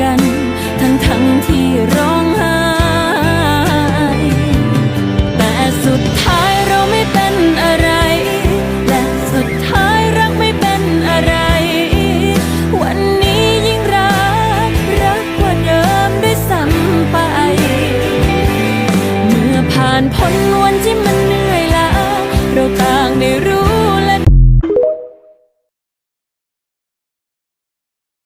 กัน ทั้งทั้งที่ร้องไห้แต่สุดท้ายเราไม่เป็นอะไร และสุดท้ายรักไม่เป็นอะไร วันนี้ยิ่งรัก รักกว่าเดิมด้วยซ้ำไป เมื่อผ่านพ้นวันที่มัน